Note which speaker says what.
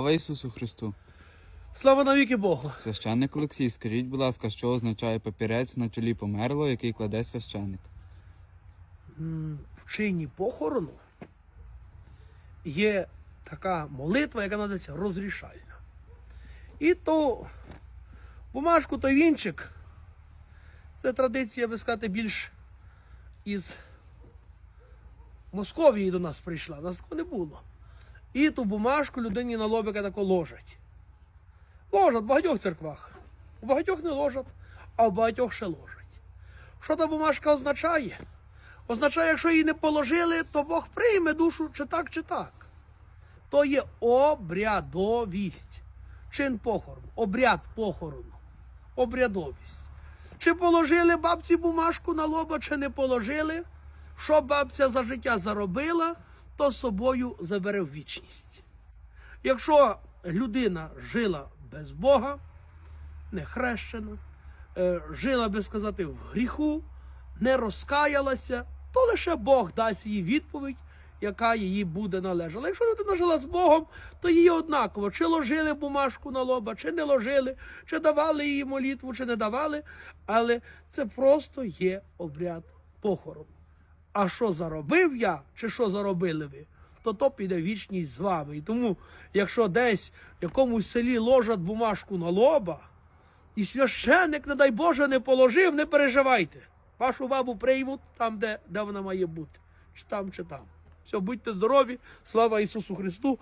Speaker 1: Слава Ісусу Христу!
Speaker 2: Слава навіки Богу!
Speaker 1: Священник Олексій, скажіть, будь ласка, що означає папірець на чолі померлого, який кладе священник?
Speaker 2: В чині похорону є така молитва, яка називається розрішальна. І то бумажку той вінчик. Це традиція, би сказати, більш із Московії до нас прийшла. У нас такого не було. І ту бумажку людині на лобика тако ложать. Ложать в багатьох церквах. У багатьох не ложать, а в багатьох ще ложать. Що та бумажка означає? Означає, якщо її не положили, то Бог прийме душу чи так, чи так. То є обрядовість. Чин похорону, обряд похорону, обрядовість. Чи положили бабці бумажку на лоба, чи не положили, що бабця за життя заробила, то собою забере в вічність. Якщо людина жила без Бога, не хрещена, е, жила, би сказати, в гріху, не розкаялася, то лише Бог дасть їй відповідь, яка їй буде належала. Якщо людина жила з Богом, то їй однаково, чи ложили бумажку на лоба, чи не ложили, чи давали їй молитву, чи не давали, але це просто є обряд похорону. А що заробив я, чи що заробили ви, то то піде вічність з вами. І тому, якщо десь в якомусь селі ложать бумажку на лоба, і священик, не дай Боже, не положив, не переживайте. Вашу бабу приймуть там, де, де вона має бути. Чи там, чи там. Все, будьте здорові, слава Ісусу Христу.